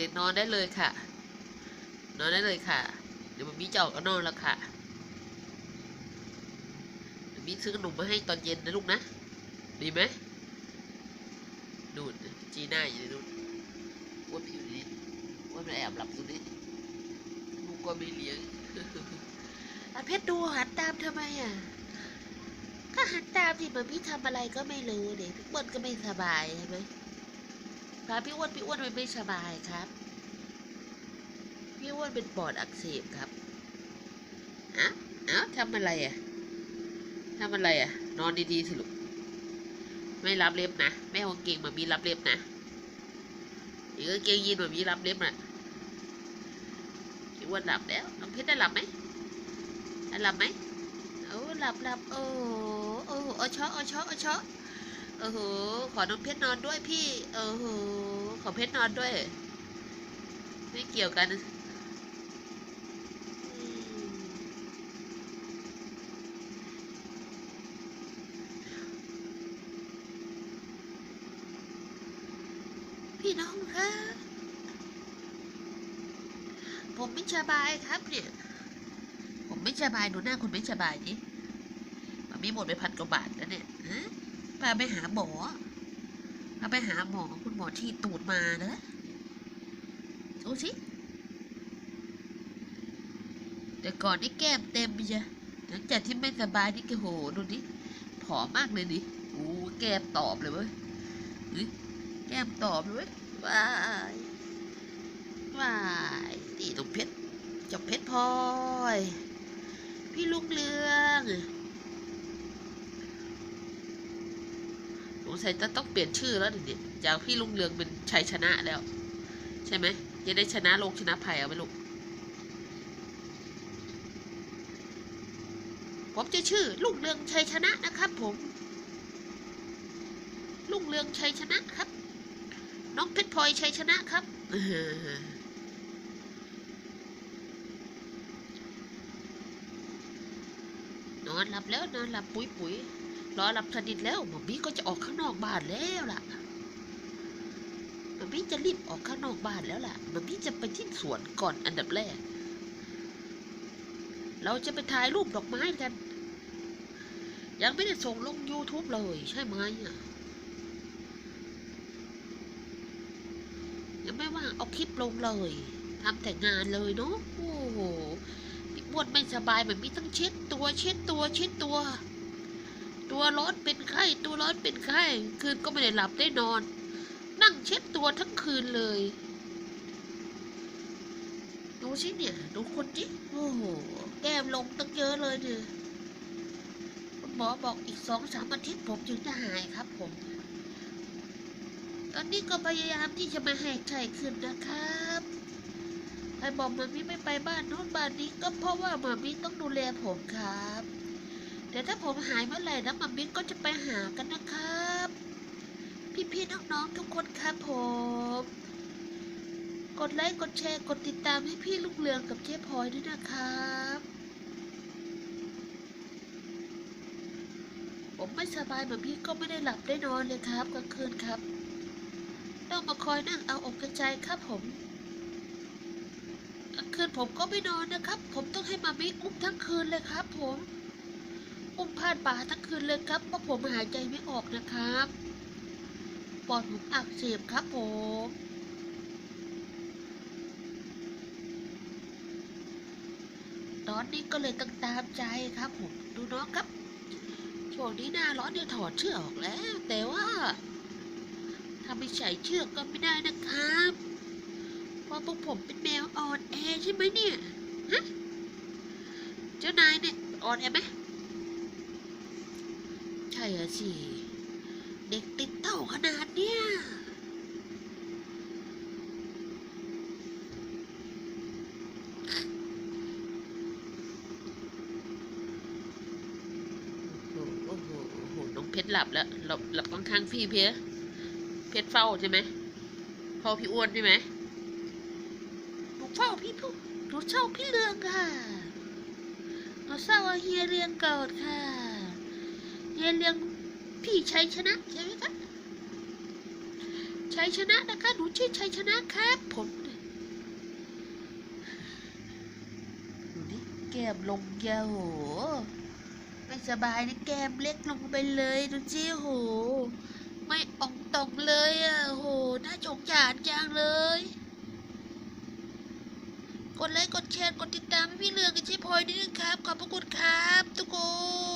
ด็กๆนอนได้เลยค่ะ นอนได้เลยค่ะ เดี๋ยวมันมีจะออกก็นอนแล้วค่ะเดี๋ยวมีซื้อขนมมาให้ตอนเย็นนะลูกนะ ดีไหมนู่นจีน่าอยู่นู่นอ้วนผิวนี่อ้วนมันแอบหลับตรงนี้ลูกก็ไม่เลี้ยงอะเพชรดูหันตามทำไมอะก็หันตามที่มันพี่ทำอะไรก็ไม่รู้เด็กพี่อ้วนก็ไม่สบายใช่ไหม พาพี่อ้วนพี่อ้วนมันไม่สบายครับ พี่อ้วนเป็นปอดอักเสบครับอะเอ้าทำอะไรอะทำอะไรอะ นอนดีๆสิลูกไม่รับเล็บนะแม่ของเก่งมามีรับเล็บนะอีกก็เกงยีนมามีรับเล็บนะพี่อ้วนหลับแล้วน้องเพชรได้หลับไหมได้หลับไหมโอ้หลับหลับโอ้โอ้โอ้ชาะโอ้ชาะโอ้ชาะ โอ้โห ขอน้องเพชรนอนด้วยพี่ โอ้โห ขอเพชรนอนด้วย ไม่เกี่ยวกันพี่น้องคะผมไม่สบายครับเนี่ย ผมไม่สบายดูหน้าคุณไม่สบายนี่มันมีหมดไปพันกว่าบาทแล้วเนี่ยฮะ พาไปหาหมอพาไปหาหมอคุณหมอที่ตูดมานะดูสิแต่ก่อนนี่แก้มเต็มไปจ้ะหลังจากที่ไม่สบายนี่ก็โหดูดิผอมมากเลยดิโอ้แก้มตอบเลยเว้ยแก้มตอบเลยเว้ยว้ายวายนี่ตรงเพชรเจบเพชรพลอย พี่ลุงเรือง งสัยจะต้องเปลี่ยนชื่อแล้วเดี๋ยวจากพี่ลุงเรืองเป็นชัยชนะแล้ว ใช่ไหมจะได้ชนะโลกชนะภัยเอาไหมลูกผมจะชื่อลุงเรืองชัยชนะนะครับ ผมลุงเรืองชัยชนะครับ น้องเพชรพลอยชัยชนะครับนอนหลับแล้วนอนหลับปุ๋ยปุ๋ย รอหลับสนิทแล้วหมอมี่ก็จะออกข้างนอกบ้านแล้วล่ะหมอมี่จะรีบออกข้างนอกบ้านแล้วล่ะหมอมี่จะไปที่สวนก่อนอันดับแรก เราจะไปถ่ายรูปดอกไม้กัน ยังไม่ได้ส่งลง YouTube เลยใช่ไหมอะยังไม่ว่างเอาคลิปลงเลยทำแต่งานเลยเนาะโอ้โหพี่อ้วนไม่สบายแบบมีทั้งเช็ดตัวเช็ดตัวเช็ดตัว ตัวร้อนเป็นไข้ ตัวร้อนเป็นไข้ คืนก็ไม่ได้หลับได้นอน นั่งเช็ดตัวทั้งคืนเลยดูสิเนี่ยดูคนจิโอ้โห แก้มลงตั้งเยอะเลยเนี่ยคุณหมอบอกอีกสองสามอาทิตย์ผมถึงจะหายครับผม ตอนนี้ก็พยายามที่จะม่ให้ไข้ขึ้นนะครับใครบอกมามีไม่ไปบ้านโน้นบ้านนี้ก็เพราะว่ามามีต้องดูแลผมครับ เดี๋ยวถ้าผมหายเมื่อไหร่นะมามีก็จะไปหากันนะครับ พี่ๆน้องๆทุกคนครับผม กดไลค์กดแชร์กดติดตามให้พี่ลูกเรืองกับเจ๊พลอยด้วยนะครับผมไม่สบายแบบพี่ก็ไม่ได้หลับได้นอนเลยครับกลางคืนครับ ต้องมาคอยนั่งเอาอกกระใจครับผมกลางคืนผมก็ไม่นอนนะครับ ผมต้องให้มามิอุ้มทั้งคืนเลยครับผม อุ้มผ่านป่าทั้งคืนเลยครับเพราะผมหายใจไม่ออกนะครับ ปอดผมอักเสบครับผมตอนนี้ก็เลยต้องตามใจครับผมดูน้องครับช่วงนี้หน้าร้อนเดี๋ยวถอดเชือกออกแล้ว แต่ว่าถ้าไม่ใส่เชือกก็ไม่ได้นะครับเพราะพวกผมเป็นแมวอ่อนแอใช่ไหมเนี่ยฮะเจ้านายเนี่ยอ่อนแอไหม ช่อะสิ เด็กติดเต่าขนาดเนี้ยโอ้โหโอ้โหน้องเพชรหลับแล้ว หลับหลับข้างๆพี่เพชรเพชรเฝ้าใช่ไหมเฝ้าพี่อ้วนใช่ไหมหนูเฝ้าพี่ผู้หนูเฝ้าพี่เรืองค่ะหนูเฝ้าเฮียเรืองเกิดค่ะ เลี้ยงพี่ชัยชนะใช่ไหมครับชัยชนะนะคะหนูชื่อชัยชนะครับผมดูดิแก้มลงยาโหไม่สบายนะแก้มเล็กลงไปเลยดูจิโห ไม่องตองเลยอะโหน่าจงจานจังเลย กดไลค์กดแชร์กดติดตามพี่เลืองกับเจ๊พอยด้วยนะครับ ขอบพระคุณครับ ทุกคน